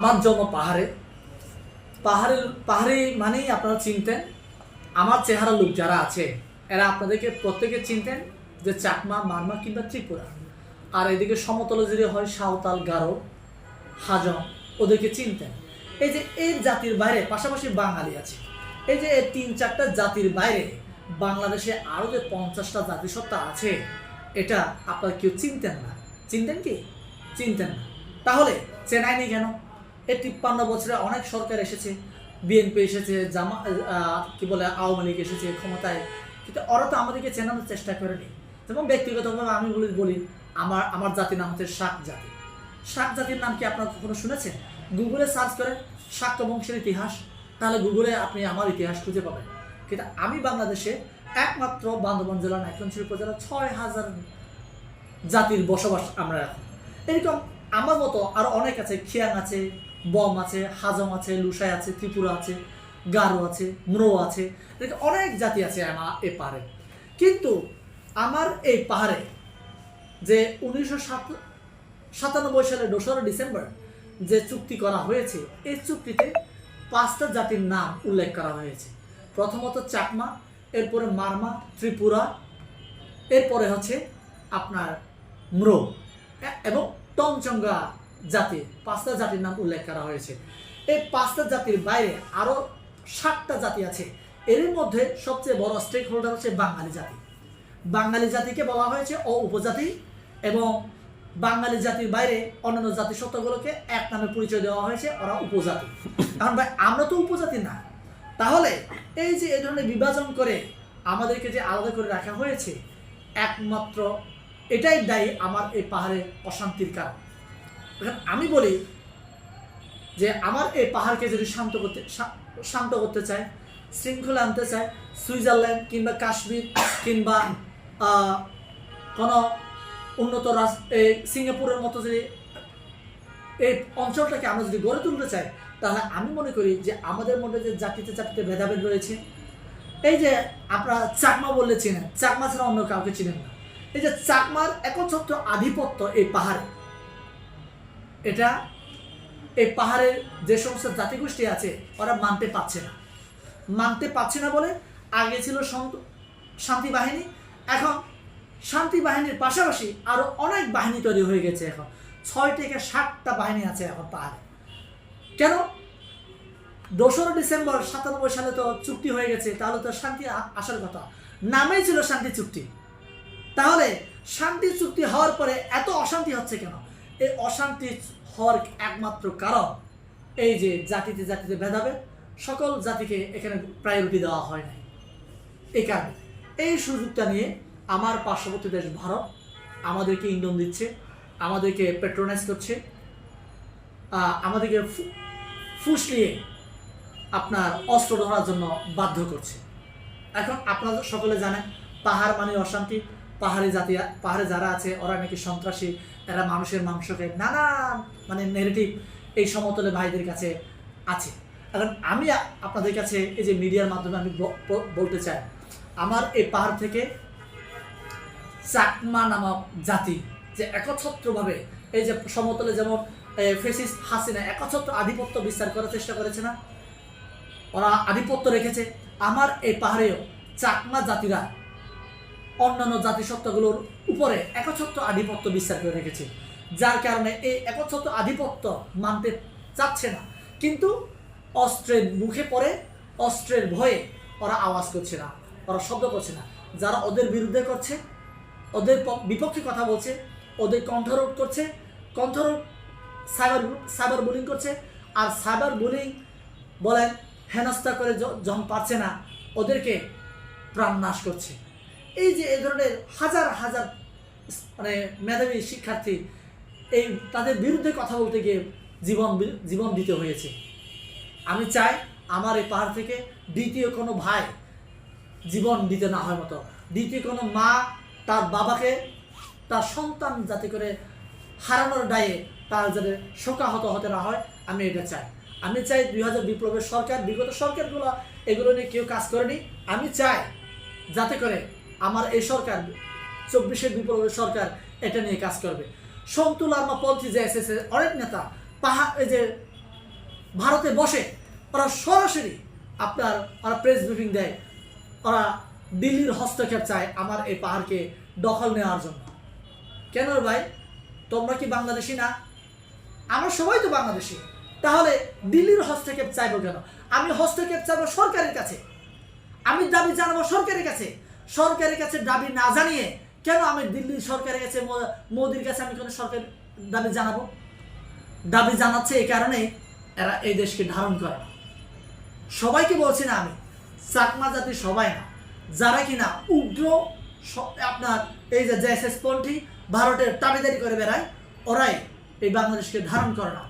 আমার জন্ম পাহাড়ে। পাহাড়ে, পাহাড়ি মানেই আপনারা চিনতেন, আমার চেহারা লোক যারা আছে, এরা আপনাদেরকে প্রত্যেকে চিনতেন যে চাকমা, মারমা কিংবা ত্রিপুরা। আর এদিকে সমতলে যদি হয় সাঁওতাল, গারো, হাজং, ওদেরকে চিনতেন। এই যে এই জাতির বাইরে পাশাপাশি বাঙালি আছে। এই যে এই তিন চারটা জাতির বাইরে বাংলাদেশে আরও যে পঞ্চাশটা জাতিসত্তা আছে, এটা আপনারা কেউ চিনতেন না। চিনতেন কি? চিনতেন না। তাহলে চেনায়নি কেন? এই তিপ্পান্ন বছরে অনেক সরকার এসেছে বিএনপি এসেছে, জামা কি বলে, আওয়ামী লীগ এসেছে ক্ষমতায়। কিন্তু ওরা তো আমাদেরকে চেনানোর চেষ্টা করেনি। যেমন ব্যক্তিগতভাবে আমি বলি বলি, আমার আমার জাতির নাম হচ্ছে শাক জাতি। শাক জাতির নাম কি আপনারা কখনো শুনেছেন? গুগলে সার্চ করেন শাক্য বংশের ইতিহাস, তাহলে গুগলে আপনি আমার ইতিহাস খুঁজে পাবেন। কিন্তু আমি বাংলাদেশে একমাত্র বান্দরবান জেলার নাইকঞ্চল উপজেলা ছয় হাজার জাতির বসবাস আমরা এখন। এরকম আমার মতো আরও অনেক আছে, খিয়াং আছে বম আছে, হাজং আছে, লুসাই আছে, ত্রিপুরা আছে, গারো আছে, ম্রো আছে অনেক জাতি আছে আমার এই পাহাড়ে। কিন্তু আমার এই পাহাড়ে যে উনিশশো সাতানব্বই সালের দোসরা ডিসেম্বর যে চুক্তি করা হয়েছে, এই চুক্তিতে পাঁচটা জাতির নাম উল্লেখ করা হয়েছে। প্রথমত চাকমা, এরপরে মারমা, ত্রিপুরা, এরপরে হচ্ছে আপনার ম্রো, এ- এবং টংচঙ্গা জাতি, পাঁচটা জাতির নাম উল্লেখ করা হয়েছে। এই পাঁচটা জাতির বাইরে আরও সাতটা জাতি আছে। এর মধ্যে সবচেয়ে বড় স্টেক হোল্ডার হচ্ছে বাঙালি জাতি। বাঙালি জাতিকে বলা হয়েছে ও উপজাতি এবং বাঙালি জাতির বাইরে অন্যান্য জাতি জাতিসত্তাগুলোকে এক নামে পরিচয় দেওয়া হয়েছে, ওরা উপজাতি। কারণ ভাই, আমরা তো উপজাতি না। তাহলে এই যে এই ধরনের বিভাজন করে আমাদেরকে যে আলাদা করে রাখা হয়েছে, একমাত্র এটাই দায়ী আমার এই পাহাড়ে অশান্তির কারণ। আমি বলি যে আমার এই পাহাড়কে যদি শান্ত করতে শান্ত করতে চায়, শৃঙ্খলা আনতে চায়, সুইজারল্যান্ড কিংবা কাশ্মীর কিংবা কোনো উন্নত রাজ এই সিঙ্গাপুরের মতো যদি এই অঞ্চলটাকে আমরা যদি গড়ে তুলতে চাই, তাহলে আমি মনে করি যে আমাদের মধ্যে যে জাতিতে জাতিতে ভেদাভেদ রয়েছে। এই যে আপনারা চাকমা বললে চিনেন, চাকমা ছাড়া অন্য কাউকে চিনেন না। এই যে চাকমার একচ্ছত্র আধিপত্য এই পাহাড়ে। এটা এই পাহাড়ের যে সমস্ত জাতিগোষ্ঠী আছে, ওরা মানতে পারছে না। মানতে পারছে না বলে আগে ছিল শান্তি বাহিনী, এখন শান্তি বাহিনীর পাশাপাশি আরও অনেক বাহিনী তৈরি হয়ে গেছে এখন। ছয় থেকে সাতটা বাহিনী আছে এখন পাহাড়ে। কেন? দোসরা ডিসেম্বর সাতানব্বই সালে তো চুক্তি হয়ে গেছে, তাহলে তো শান্তি আসার কথা। নামেই ছিল শান্তি চুক্তি। তাহলে শান্তি চুক্তি হওয়ার পরে এত অশান্তি হচ্ছে কেন? এই অশান্তি হওয়ার একমাত্র কারণ এই যে জাতিতে জাতিতে ভেদাভেদ, সকল জাতিকে এখানে প্রায়োরিটি দেওয়া হয় নাই। এই কারণে এই সুযোগটা নিয়ে আমার পার্শ্ববর্তী দেশ ভারত আমাদেরকে ইন্ধন দিচ্ছে, আমাদেরকে পেট্রোনাইজ করছে আমাদেরকে ফুসলিয়ে আপনার অস্ত্র ধরার জন্য বাধ্য করছে। এখন আপনারা সকলে জানেন, পাহাড় মানে অশান্তি পাহাড়ি জাতি পাহাড়ে যারা আছে, ওরা নাকি সন্ত্রাসী। এরা মানুষের মাংসকে নানা মানে নেগেটিভ এই সমতলে ভাইদের কাছে আছে। এখন আমি আপনাদের কাছে এই যে মিডিয়ার মাধ্যমে আমি বলতে চাই, আমার এই পাহাড় থেকে চাকমা নামক জাতি যে একচ্ছত্রভাবে এই যে সমতলে যেমন ফেসিস হাসিনা একচ্ছত্র আধিপত্য বিস্তার করার চেষ্টা করেছে না? ওরা আধিপত্য রেখেছে। আমার এই পাহাড়েও চাকমা জাতিরা অন্যান্য জাতিসত্তাগুলোর উপরে একচ্ছত্র আধিপত্য বিস্তার করে রেখেছে। যার কারণে এই একচ্ছত্র আধিপত্য মানতে চাচ্ছে না। কিন্তু অস্ত্রের মুখে পড়ে, অস্ত্রের ভয়ে ওরা আওয়াজ করছে না, ওরা শব্দ করছে না। যারা ওদের বিরুদ্ধে করছে, ওদের বিপক্ষে কথা বলছে, ওদের কণ্ঠরোধ করছে, কণ্ঠরোধ সাইবার সাইবার বুলিং করছে, আর সাইবার বুলিং বলেন হেনস্থা করে যখন পারছে না, ওদেরকে প্রাণ নাশ করছে। এই যে এই ধরনের হাজার হাজার মানে মেধাবী শিক্ষার্থী, এই তাদের বিরুদ্ধে কথা বলতে গিয়ে জীবন জীবন দিতে হয়েছে। আমি চাই আমার এই পাহাড় থেকে দ্বিতীয় কোনো ভাই জীবন দিতে না হয় মতো। দ্বিতীয় কোনো মা তার বাবাকে তার সন্তান যাতে করে হারানোর দায়ে তার যাতে শোকাহত হতে না হয়, আমি এটা চাই। আমি চাই দুই হাজার বিপ্লবের সরকার, বিগত সরকারগুলো এগুলো নিয়ে কেউ কাজ করেনি। আমি চাই যাতে করে আমার এই সরকার, চব্বিশের বিপ্লবের সরকার এটা নিয়ে কাজ করবে। সন্তুল আর্মা পন্থী যে এসেছে অনেক নেতা এই যে ভারতে বসে, ওরা সরাসরি আপনার, ওরা প্রেস ব্রিফিং দেয়, ওরা দিল্লির হস্তক্ষেপ চায় আমার এই পাহাড়কে দখল নেওয়ার জন্য। কেন ভাই? তোমরা কি বাংলাদেশি না? আমরা সবাই তো বাংলাদেশি। তাহলে দিল্লির হস্তক্ষেপ চাইব কেন? আমি হস্তক্ষেপ চাইব সরকারের কাছে। আমি দাবি জানাব সরকারের কাছে। সরকারের কাছে দাবি না জানিয়ে কেন আমি দিল্লির সরকারের কাছে মোদির কাছে আমি কোনো সরকার দাবি জানাব? দাবি জানাচ্ছে এই কারণে এরা এই দেশকে ধারণ করে না। সবাইকে বলছি না আমি, চাকমা জাতি সবাই না। যারা কিনা উগ্র আপনার এই যে জেএসএস পন্থী ভারতের দাবিদারি করে বেড়ায়, ওরাই এই বাংলাদেশকে ধারণ করে না।